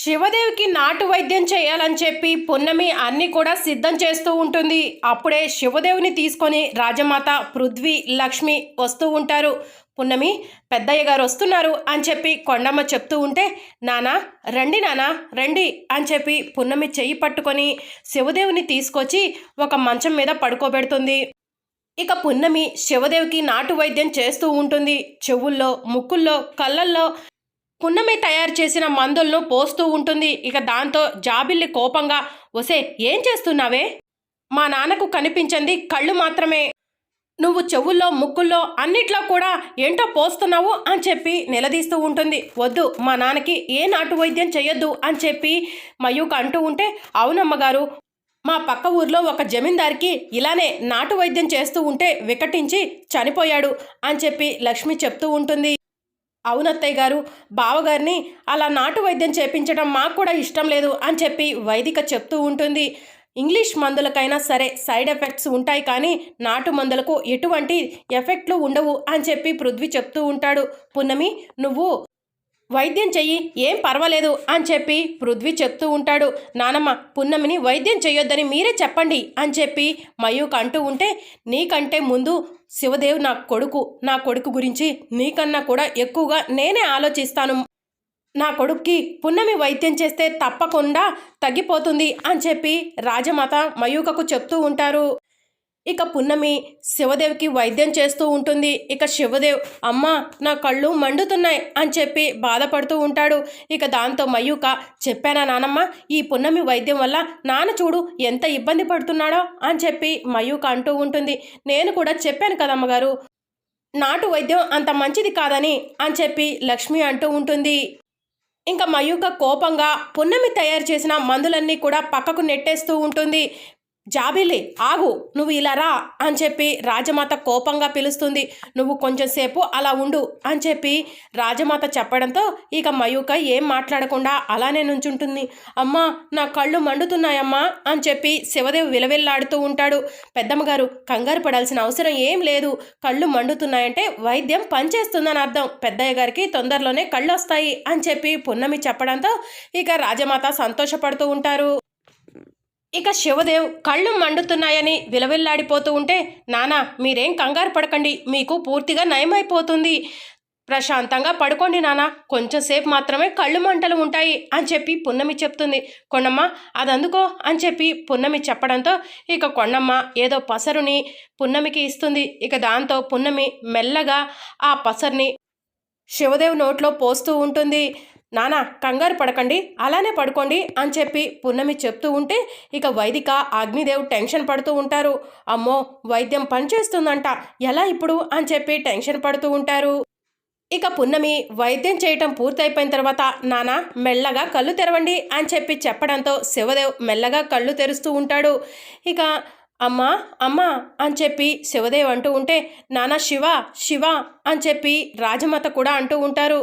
శివదేవికి నాటు వైద్యం చేయాలని చెప్పి పున్నమి అన్ని కూడా సిద్ధం చేస్తూ ఉంటుంది. అప్పుడే శివదేవిని తీసుకొని రాజమాత పృథ్వీ లక్ష్మి వస్తూ ఉంటారు. పున్నమి పెద్దయ్య గారు వస్తున్నారు అని చెప్పి కొండమ్మ చెప్తూ ఉంటే నానా రండి నానా రండి అని చెప్పి పున్నమి చెయ్యి పట్టుకొని శివదేవిని తీసుకొచ్చి ఒక మంచం మీద పడుకోబెడుతుంది. ఇక పున్నమి శివదేవికి నాటు వైద్యం చేస్తూ ఉంటుంది. చెవుల్లో ముక్కుల్లో కళ్ళల్లో పున్నమి తయారు చేసిన మందులను పోస్తూ ఉంటుంది. ఇక దాంతో జాబిల్లి కోపంగా ఒసే ఏం చేస్తున్నావే? మా నాన్నకు కనిపించింది కళ్ళు మాత్రమే. నువ్వు చెవుల్లో ముక్కుల్లో అన్నిట్లో కూడా ఏంటో పోస్తున్నావు అని చెప్పి నిలదీస్తూ ఉంటుంది. వద్దు మా నాన్నకి ఏ నాటు వైద్యం చేయొద్దు అని చెప్పి మయూక అంటూ ఉంటే అవునమ్మగారు మా పక్క ఊర్లో ఒక జమీందారికి ఇలానే నాటు వైద్యం చేస్తూ ఉంటే వికటించి చనిపోయాడు అని చెప్పి లక్ష్మి చెప్తూ ఉంటుంది. అవునత్తయ్య గారు బావగారిని అలా నాటు వైద్యం చేపించడం మాకు కూడా ఇష్టం లేదు అని చెప్పి వైదిక చెప్తూ ఉంటుంది. ఇంగ్లీష్ మందులకైనా సరే సైడ్ ఎఫెక్ట్స్ ఉంటాయి కానీ నాటు మందులకు ఎటువంటి ఎఫెక్ట్లు ఉండవు అని చెప్పి పృథ్వీ చెప్తూ ఉంటాడు. పున్నమి నువ్వు వైద్యం చెయ్యి ఏం పర్వాలేదు అని చెప్పి పృథ్వీ చెప్తూ ఉంటాడు. నానమ్మ పున్నమిని వైద్యం చెయ్యొద్దని మీరే చెప్పండి అని చెప్పి మయూక్ అంటూ ఉంటే నీకంటే ముందు శివదేవ్ నా కొడుకు నా కొడుకు గురించి నీకన్నా కూడా ఎక్కువగా నేనే ఆలోచిస్తాను. నా కొడుక్కి పున్నమి వైద్యం చేస్తే తప్పకుండా తగ్గిపోతుంది అని చెప్పి రాజమాత మయూకకు చెప్తూ ఉంటారు. ఇక పున్నమి శివదేవ్కి వైద్యం చేస్తూ ఉంటుంది. ఇక శివదేవ్ అమ్మ నా కళ్ళు మండుతున్నాయి అని చెప్పి బాధపడుతూ ఉంటాడు. ఇక దాంతో మయూక చెప్పానా నానమ్మ ఈ పున్నమి వైద్యం వల్ల నాన్న చూడు ఎంత ఇబ్బంది పడుతున్నాడో అని చెప్పి మయూక అంటూ ఉంటుంది. నేను కూడా చెప్పాను కదమ్మగారు నాటు వైద్యం అంత మంచిది కాదని అని చెప్పి లక్ష్మి అంటూ ఉంటుంది. ఇంకా మయూక కోపంగా పున్నమి తయారు చేసిన మందులన్నీ కూడా పక్కకు నెట్టేస్తూ ఉంటుంది. జాబిలి ఆగు నువ్వు ఇలా రా అని చెప్పి రాజమాత కోపంగా పిలుస్తుంది. నువ్వు కొంచెం సేపు అలా ఉండు అని చెప్పి రాజమాత చెప్పడంతో ఇక మయూక ఏం మాట్లాడకుండా అలానే నుంచుంటుంది. అమ్మా నా కళ్ళు మండుతున్నాయమ్మా అని చెప్పి శివదేవ్ విలవిల్లాడుతూ ఉంటాడు. పెద్దమ్మగారు కంగారు పడాల్సిన అవసరం ఏం లేదు. కళ్ళు మండుతున్నాయంటే వైద్యం పనిచేస్తుందని అర్థం. పెద్దయ్య గారికి తొందరలోనే కళ్ళు వస్తాయి అని చెప్పి పున్నమి చెప్పడంతో ఇక రాజమాత సంతోషపడుతూ ఉంటారు. ఇక శివదేవ్ కళ్ళు మండుతున్నాయని విలవిల్లాడిపోతూ ఉంటే నానా మీరేం కంగారు పడకండి మీకు పూర్తిగా నయమైపోతుంది. ప్రశాంతంగా పడుకోండి నాన్న కొంచెంసేపు మాత్రమే కళ్ళు మంటలు ఉంటాయి అని చెప్పి పున్నమి చెప్తుంది. కొండమ్మ అది అందుకో అని చెప్పి పున్నమి చెప్పడంతో ఇక కొండమ్మ ఏదో పసరుని పున్నమికి ఇస్తుంది. ఇక దాంతో పున్నమి మెల్లగా ఆ పసరుని శివదేవ్ నోట్లో పోస్తూ ఉంటుంది. నానా కంగారు పడకండి అలానే పడుకోండి అని చెప్పి పున్నమి చెప్తూ ఉంటే ఇక వైదిక అగ్నిదేవ్ టెన్షన్ పడుతూ ఉంటారు. అమ్మో వైద్యం పనిచేస్తుందంట ఎలా ఇప్పుడు అని చెప్పి టెన్షన్ పడుతూ ఉంటారు. ఇక పున్నమి వైద్యం చేయటం పూర్తయిపోయిన తర్వాత నానా మెల్లగా కళ్ళు తెరవండి అని చెప్పి చెప్పడంతో శివదేవ్ మెల్లగా కళ్ళు తెరుస్తూ ఉంటాడు. ఇక అమ్మా అమ్మా అని చెప్పి శివదేవ్ అంటూ ఉంటే నానా శివ శివ అని చెప్పి రాజమాత కూడా అంటూ ఉంటారు.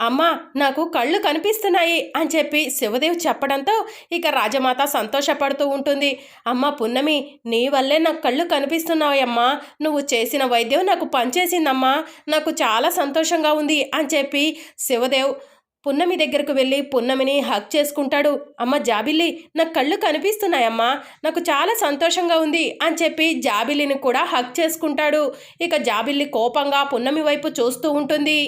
అమ్మా నాకు కళ్ళు కనిపిస్తున్నాయి అని చెప్పి శివదేవ్ చెప్పడంతో ఇక రాజమాత సంతోషపడుతూ ఉంటుంది. అమ్మ పున్నమి నీ వల్లే నాకు కళ్ళు కనిపిస్తున్నాయమ్మా నువ్వు చేసిన వైద్యం నాకు పనిచేసిందమ్మా. నాకు చాలా సంతోషంగా ఉంది అని చెప్పి శివదేవ్ పున్నమి దగ్గరకు వెళ్ళి పున్నమిని హక్ చేసుకుంటాడు. అమ్మ జాబిల్లి నాకు కళ్ళు కనిపిస్తున్నాయమ్మా నాకు చాలా సంతోషంగా ఉంది అని చెప్పి జాబిల్లిని కూడా హక్ చేసుకుంటాడు. ఇక జాబిల్లి కోపంగా పున్నమి వైపు చూస్తూ ఉంటుంది.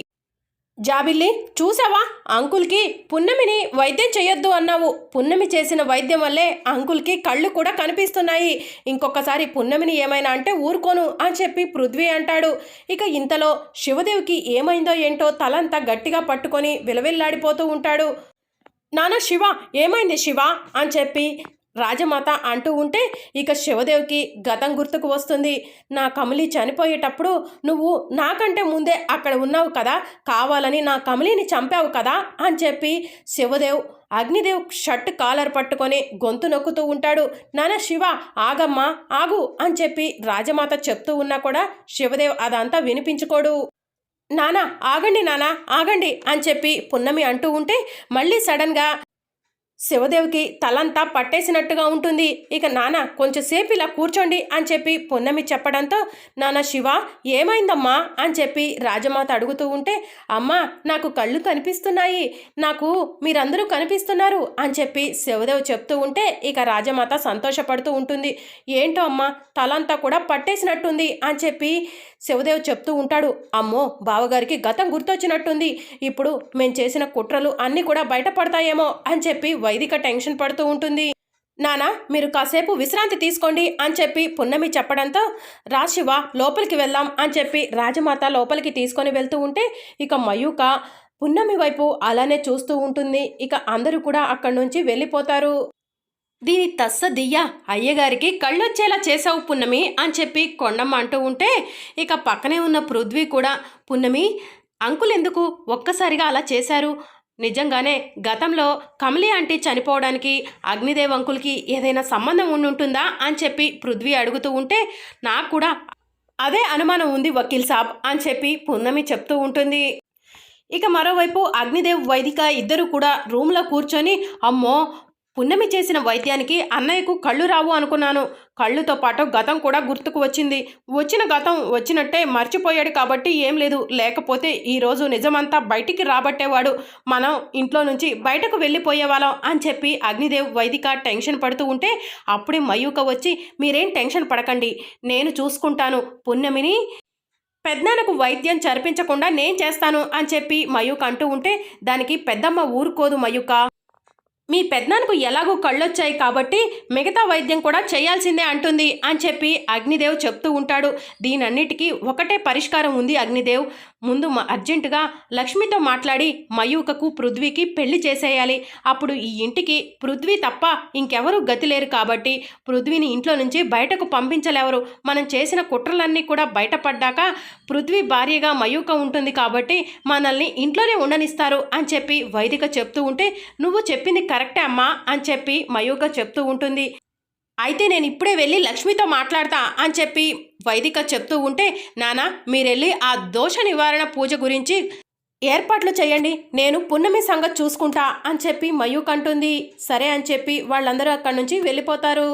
జాబిల్లి చూసావా? అంకుల్కి పున్నమిని వైద్యం చేయొద్దు అన్నావు. పున్నమి చేసిన వైద్యం వల్లే అంకుల్కి కళ్ళు కూడా కనిపిస్తున్నాయి. ఇంకొకసారి పున్నమిని ఏమైనా అంటే ఊరుకోను అని చెప్పి పృథ్వీ అంటాడు. ఇక ఇంతలో శివదేవికి ఏమైందో ఏంటో తలంతా గట్టిగా పట్టుకొని విలవిల్లాడిపోతూ ఉంటాడు. నాన్న శివ ఏమైంది శివ? అని చెప్పి రాజమాత అంటూ ఉంటే ఇక శివదేవికి గతం గుర్తుకు వస్తుంది. నా కమలి చనిపోయేటప్పుడు నువ్వు నాకంటే ముందే అక్కడ ఉన్నావు కదా కావాలని నా కమలిని చంపావు కదా అని చెప్పి శివదేవ్ అగ్నిదేవ్ షర్ట్ కాలర్ పట్టుకొని గొంతు నొక్కుతూ ఉంటాడు. నాన్న శివ ఆగమ్మా ఆగు అని చెప్పి రాజమాత చెప్తూ ఉన్నా కూడా శివదేవ్ అదంతా వినిపించుకోడు. నానా ఆగండి నానా ఆగండి అని చెప్పి పున్నమి అంటూ ఉంటే మళ్ళీ సడన్గా శివదేవికి తలంతా పట్టేసినట్టుగా ఉంటుంది. ఇక నాన్న కొంచెంసేపు ఇలా కూర్చోండి అని చెప్పి పొన్నమి చెప్పడంతో నాన్న శివ ఏమైందమ్మా? అని చెప్పి రాజమాత అడుగుతూ ఉంటే అమ్మా నాకు కళ్ళు కనిపిస్తున్నాయి. నాకు మీరందరూ కనిపిస్తున్నారు అని చెప్పి శివదేవ్ చెప్తూ ఉంటే ఇక రాజమాత సంతోషపడుతూ ఉంటుంది. ఏంటో అమ్మా తలంతా కూడా పట్టేసినట్టుంది అని చెప్పి శివదేవ్ చెప్తూ ఉంటాడు. అమ్మో బావగారికి గతం గుర్తొచ్చినట్టుంది. ఇప్పుడు మేము చేసిన కుట్రలు అన్నీ కూడా బయటపడతాయేమో అని చెప్పి వైదిక టెన్షన్ పడుతూ ఉంటుంది. నానా మీరు కాసేపు విశ్రాంతి తీసుకోండి అని చెప్పి పున్నమి చెప్పడంతో రాశివ లోపలికి వెళ్దాం అని చెప్పి రాజమాత లోపలికి తీసుకొని వెళ్తూ ఉంటే ఇక మయూక పున్నమి వైపు అలానే చూస్తూ ఉంటుంది. ఇక అందరూ కూడా అక్కడి నుంచి వెళ్ళిపోతారు. దీని తస్స దియ్య అయ్యగారికి కళ్ళొచ్చేలా చేసావు పున్నమి అని చెప్పి కొండమ్మ అంటూ ఉంటే ఇక పక్కనే ఉన్న పృథ్వీ కూడా పున్నమి అంకుల్ ఎందుకు ఒక్కసారిగా అలా చేశారు? నిజంగానే గతంలో కమలి ఆంటీ చనిపోవడానికి అగ్నిదేవ్ అంకుల్కి ఏదైనా సంబంధం ఉండి ఉంటుందా అని చెప్పి పృథ్వీ అడుగుతూ ఉంటే నాకు కూడా అదే అనుమానం ఉంది వకీల్ సాబ్ అని చెప్పి పున్నమి చెప్తూ ఉంటుంది. ఇక మరోవైపు అగ్నిదేవ్ వైదిక ఇద్దరు కూడా రూమ్లో కూర్చొని అమ్మో పున్నమి చేసిన వైద్యానికి అన్నయ్యకు కళ్ళు రావు అనుకున్నాను. కళ్ళుతో పాటు గతం కూడా గుర్తుకు వచ్చింది. వచ్చిన గతం వచ్చినట్టే మర్చిపోయాడు కాబట్టి ఏం లేదు. లేకపోతే ఈరోజు నిజమంతా బయటికి రాబట్టేవాడు. మనం ఇంట్లో నుంచి బయటకు వెళ్ళిపోయేవాళ్ళం అని చెప్పి అగ్నిదేవ్ వైదిక టెన్షన్ పడుతూ ఉంటే అప్పుడే మయూక వచ్చి మీరేం టెన్షన్ పడకండి. నేను చూసుకుంటాను. పున్నమిని పెద్దనకు వైద్యం చర్పించకుండా నేను చేస్తాను అని చెప్పి మయూక్ అంటూ ఉంటే దానికి పెద్దమ్మ ఊరుకోదు మయూక. మీ పెద్దనాన్నకు ఎలాగో కళ్ళొచ్చాయి కాబట్టి మిగతా వైద్యం కూడా చేయాల్సిందే అంటుంది అని చెప్పి అగ్నిదేవ్ చెప్తూ ఉంటాడు. దీనన్నిటికీ ఒకటే పరిష్కారం ఉంది అగ్నిదేవ్. ముందు అర్జెంటుగా లక్ష్మితో మాట్లాడి మయూకకు పృథ్వీకి పెళ్ళి చేసేయాలి. అప్పుడు ఈ ఇంటికి పృథ్వీ తప్ప ఇంకెవరూ గతి లేరు కాబట్టి పృథ్వీని ఇంట్లో నుంచి బయటకు పంపించలేవరు. మనం చేసిన కుట్రలన్నీ కూడా బయటపడ్డాక పృథ్వీ భార్యగా మయూక ఉంటుంది కాబట్టి మనల్ని ఇంట్లోనే ఉండనిస్తారు అని చెప్పి వైదిక చెప్తూ ఉంటే నువ్వు చెప్పింది కరెక్టే అమ్మా అని చెప్పి మయూక చెప్తూ ఉంటుంది. అయితే నేను ఇప్పుడే వెళ్ళి లక్ష్మితో మాట్లాడతా అని చెప్పి వైదిక చెప్తూ ఉంటే నానా మీరెళ్ళి ఆ దోష నివారణ పూజ గురించి ఏర్పాట్లు చేయండి. నేను పున్నమి సంగతి చూసుకుంటా అని చెప్పి మయూక్ అంటుంది. సరే అని చెప్పి వాళ్ళందరూ అక్కడి నుంచి వెళ్ళిపోతారు.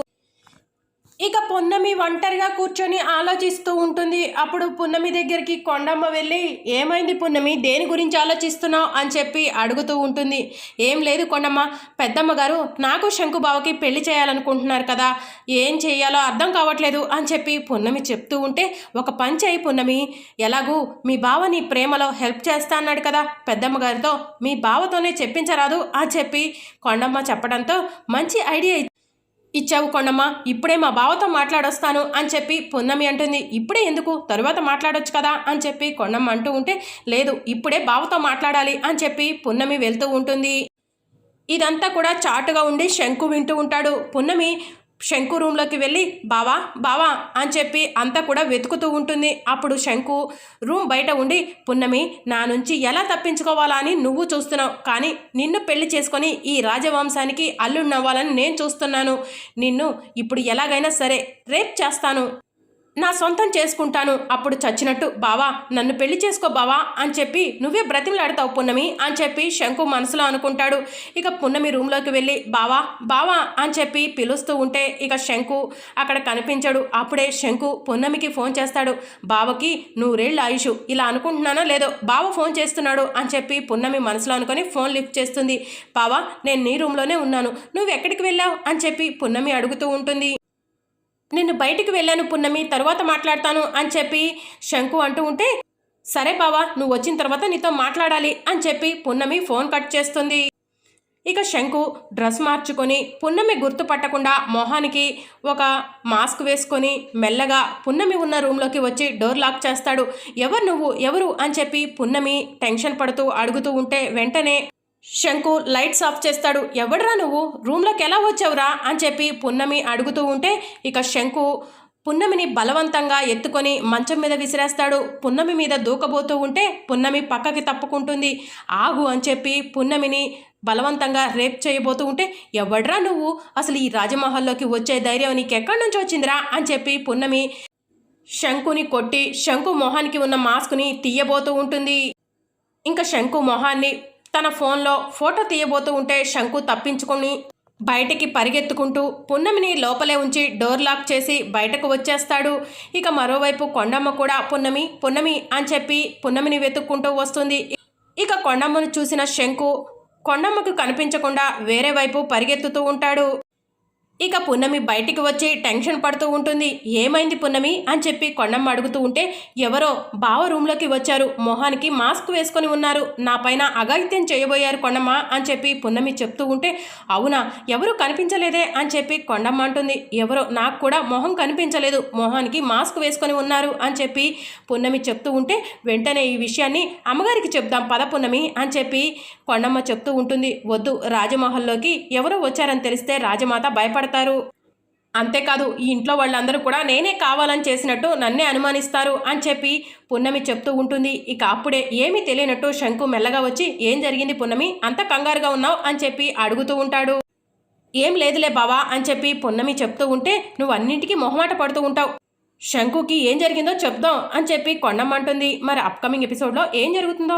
ఇక పున్నమి ఒంటరిగా కూర్చొని ఆలోచిస్తూ ఉంటుంది. అప్పుడు పున్నమి దగ్గరికి కొండమ్మ వెళ్ళి ఏమైంది పున్నమి? దేని గురించి ఆలోచిస్తున్నావు? అని చెప్పి అడుగుతూ ఉంటుంది. ఏం లేదు కొండమ్మ. పెద్దమ్మ గారు నాకు శంకుబావకి పెళ్ళి చేయాలనుకుంటున్నారు కదా. ఏం చేయాలో అర్థం కావట్లేదు అని చెప్పి పున్నమి చెప్తూ ఉంటే ఒక పని చేయి పున్నమి. ఎలాగూ మీ బావ నీ ప్రేమలో హెల్ప్ చేస్తా అన్నాడు కదా. పెద్దమ్మ గారితో మీ బావతోనే చెప్పించరాదు అని చెప్పి కొండమ్మ చెప్పడంతో మంచి ఐడియా ఇచ్చావు కొండమ్మ ఇప్పుడే మా బావతో మాట్లాడొస్తాను అని చెప్పి పున్నమి అంటుంది. ఇప్పుడే ఎందుకు? తరువాత మాట్లాడొచ్చు కదా అని చెప్పి కొండమ్మ అంటూ ఉంటే లేదు ఇప్పుడే బావతో మాట్లాడాలి అని చెప్పి పున్నమి వెళ్తూ ఉంటుంది. ఇదంతా కూడా చాటుగా ఉండి శంకు వింటూ ఉంటాడు. పున్నమి శంకు రూమ్లోకి వెళ్ళి బావా బావా అని చెప్పి అంతా కూడా వెతుకుతూ ఉంటుంది. అప్పుడు శంకు రూమ్ బయట ఉండి పున్నమి నా నుంచి ఎలా తప్పించుకోవాలా అని నువ్వు చూస్తున్నావు. కానీ నిన్ను పెళ్ళి చేసుకొని ఈ రాజవంశానికి అల్లున్నవ్వాలని నేను చూస్తున్నాను. నిన్ను ఇప్పుడు ఎలాగైనా సరే రేప్ చేస్తాను. నా సొంతం చేసుకుంటాను అప్పుడు చచ్చినట్టు బావా నన్ను పెళ్ళి చేసుకో బావా అని చెప్పి నువ్వే బ్రతిమలాడతావు పున్నమి అని చెప్పి శంకు మనసులో అనుకుంటాడు. ఇక పున్నమి రూమ్లోకి వెళ్ళి బావా బావా అని చెప్పి పిలుస్తూ ఉంటే ఇక శంకు అక్కడ కనిపించాడు. అప్పుడే శంకు పున్నమికి ఫోన్ చేస్తాడు. బావకి నూరేళ్ళు ఆయుషు ఇలా అనుకుంటున్నానో లేదో? బావ ఫోన్ చేస్తున్నాడు అని చెప్పి పున్నమి మనసులో అనుకొని ఫోన్ లిఫ్ట్ చేస్తుంది. బావా నేను నీ రూమ్లోనే ఉన్నాను. నువ్వు ఎక్కడికి వెళ్ళావు? అని చెప్పి పున్నమి అడుగుతూ ఉంటుంది. నిన్ను బయటికి వెళ్ళాను పున్నమి తరువాత మాట్లాడతాను అని చెప్పి శంకు అంటూ ఉంటే సరే బావా నువ్వు వచ్చిన తర్వాత నీతో మాట్లాడాలి అని చెప్పి పున్నమి ఫోన్ కట్ చేస్తుంది. ఇక శంకు డ్రెస్ మార్చుకొని పున్నమి గుర్తుపట్టకుండా మొహానికి ఒక మాస్క్ వేసుకొని మెల్లగా పున్నమి ఉన్న రూమ్లోకి వచ్చి డోర్ లాక్ చేస్తాడు. ఎవరు నువ్వు? ఎవరు? అని చెప్పి పున్నమి టెన్షన్ పడుతూ అడుగుతూ ఉంటే వెంటనే శంకు లైట్స్ ఆఫ్ చేస్తాడు. ఎవడరా నువ్వు? రూమ్లోకి ఎలా వచ్చావురా? అని చెప్పి పున్నమి అడుగుతూ ఉంటే ఇక శంకు పున్నమిని బలవంతంగా ఎత్తుకొని మంచం మీద విసిరేస్తాడు. పున్నమి మీద దూకబోతూ ఉంటే పున్నమి పక్కకి తప్పుకుంటుంది. ఆగు అని చెప్పి పున్నమిని బలవంతంగా రేప్ చేయబోతూ ఉంటే ఎవడ్రా నువ్వు? అసలు ఈ రాజమహల్లోకి వచ్చే ధైర్యం నీకెక్కడి నుంచి వచ్చిందిరా? అని చెప్పి పున్నమి శంకుని కొట్టి శంకు మొహానికి ఉన్న మాస్క్ని తీయబోతూ ఉంటుంది. ఇంకా శంకు మొహాన్ని తన ఫోన్లో ఫోటో తీయబోతూ ఉంటే శంకు తప్పించుకొని బయటికి పరిగెత్తుకుంటూ పున్నమిని లోపలే ఉంచి డోర్ లాక్ చేసి బయటకు వచ్చేస్తాడు. ఇక మరోవైపు కొండమ్మ కూడా పున్నమి పున్నమి అని చెప్పి పున్నమిని వెతుక్కుంటూ వస్తుంది. ఇక కొండమ్మను చూసిన శంకు కొండమ్మకు కనిపించకుండా వేరే వైపు పరిగెత్తుతూ ఉంటాడు. ఇక పున్నమి బయటికి వచ్చి టెన్షన్ పడుతూ ఉంటుంది. ఏమైంది పున్నమి? అని చెప్పి కొండమ్మ అడుగుతూ ఉంటే ఎవరో బావ రూమ్లోకి వచ్చారు. మొహానికి మాస్క్ వేసుకొని ఉన్నారు. నా పైన అఘాయిత్యం చేయబోయారు కొండమ్మ అని చెప్పి పున్నమి చెప్తూ ఉంటే అవునా ఎవరు కనిపించలేదే అని చెప్పి కొండమ్మ అంటుంది. ఎవరో నాకు కూడా మొహం కనిపించలేదు. మొహానికి మాస్క్ వేసుకొని ఉన్నారు అని చెప్పి పున్నమి చెప్తూ ఉంటే వెంటనే ఈ విషయాన్ని అమ్మగారికి చెప్దాం పద పున్నమి అని చెప్పి కొండమ్మ చెప్తూ ఉంటుంది. వద్దు రాజమహల్లోకి ఎవరో వచ్చారని తెలిస్తే రాజమాత బాధపడతారు. అంతేకాదు ఈ ఇంట్లో వాళ్ళందరూ కూడా నేనే కావాలని చేసినట్టు నన్నే అనుమానిస్తారు అని చెప్పి పున్నమి చెప్తూ ఉంటుంది. ఇక అప్పుడే ఏమీ తెలియనట్టు శంకు మెల్లగా వచ్చి ఏం జరిగింది పున్నమి? అంత కంగారుగా ఉన్నావు? అని చెప్పి అడుగుతూ ఉంటాడు. ఏం లేదులే బావా అని చెప్పి పున్నమి చెప్తూ ఉంటే నువ్వు అన్నింటికీ మొహమాట పడుతూ ఉంటావు. శంకుకి ఏం జరిగిందో చెప్దాం అని చెప్పి కొండమ్మంటుంది మరి అప్కమింగ్ ఎపిసోడ్లో ఏం జరుగుతుందో